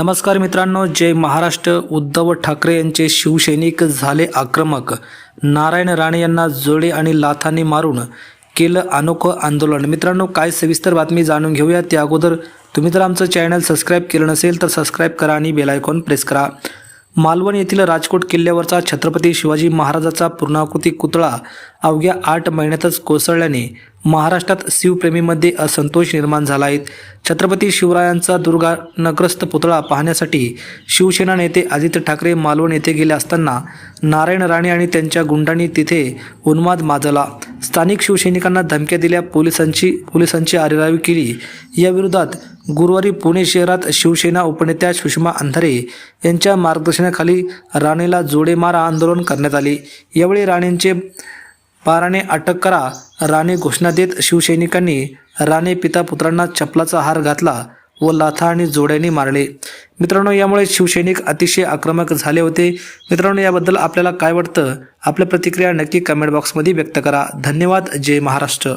नमस्कार मित्रांनो जय महाराष्ट्र. उद्धव ठाकरे यांचे शिवसैनिक झाले आक्रमक. नारायण राणे यांना जोडे आणि लाथाने मारून केलं अनोखं आंदोलन. मित्रांनो काय सविस्तर बातमी जाणून घेऊया. त्या अगोदर तुम्ही जर आमचं चॅनल सबस्क्राईब केलं नसेल तर सबस्क्राईब करा आणि बेलायकॉन प्रेस करा. मालवण येथील राजकोट किल्ल्यावरचा छत्रपती शिवाजी महाराजाचा पूर्णाकृती पुतळा अवघ्या आठ महिन्यातच कोसळल्याने महाराष्ट्रात शिवप्रेमीमध्ये असंतोष निर्माण झाला आहे छत्रपती शिवरायांचा दुर्गानग्रस्त पुतळा पाहण्यासाठी शिवसेना नेते आदित्य ठाकरे मालवण येथे गेले असताना नारायण राणे आणि त्यांच्या गुंडांनी तिथे उन्माद माजला. स्थानिक शिवसैनिकांना धमक्या दिल्या पोलिसांची पोलिसांची आरेरावी केली. या विरोधात गुरुवारी पुणे शहरात शिवसेना उपनेत्या सुषमा अंधारे यांच्या मार्गदर्शनाखाली राणेला जोडेमारा आंदोलन करण्यात आले. यावेळी राणेंचे पाराने अटक करा राणे घोषणा देत शिवसैनिकांनी राणे पिता पुत्रांना चपलाचा हार घातला व लाथा आणि जोड्याने मारले. मित्रांनो यामुळे शिवसैनिक अतिशय आक्रमक झाले होते. मित्रांनो याबद्दल आपल्याला काय वाटतं? आपल्या प्रतिक्रिया नक्की कमेंट बॉक्समध्ये व्यक्त करा. धन्यवाद. जय महाराष्ट्र.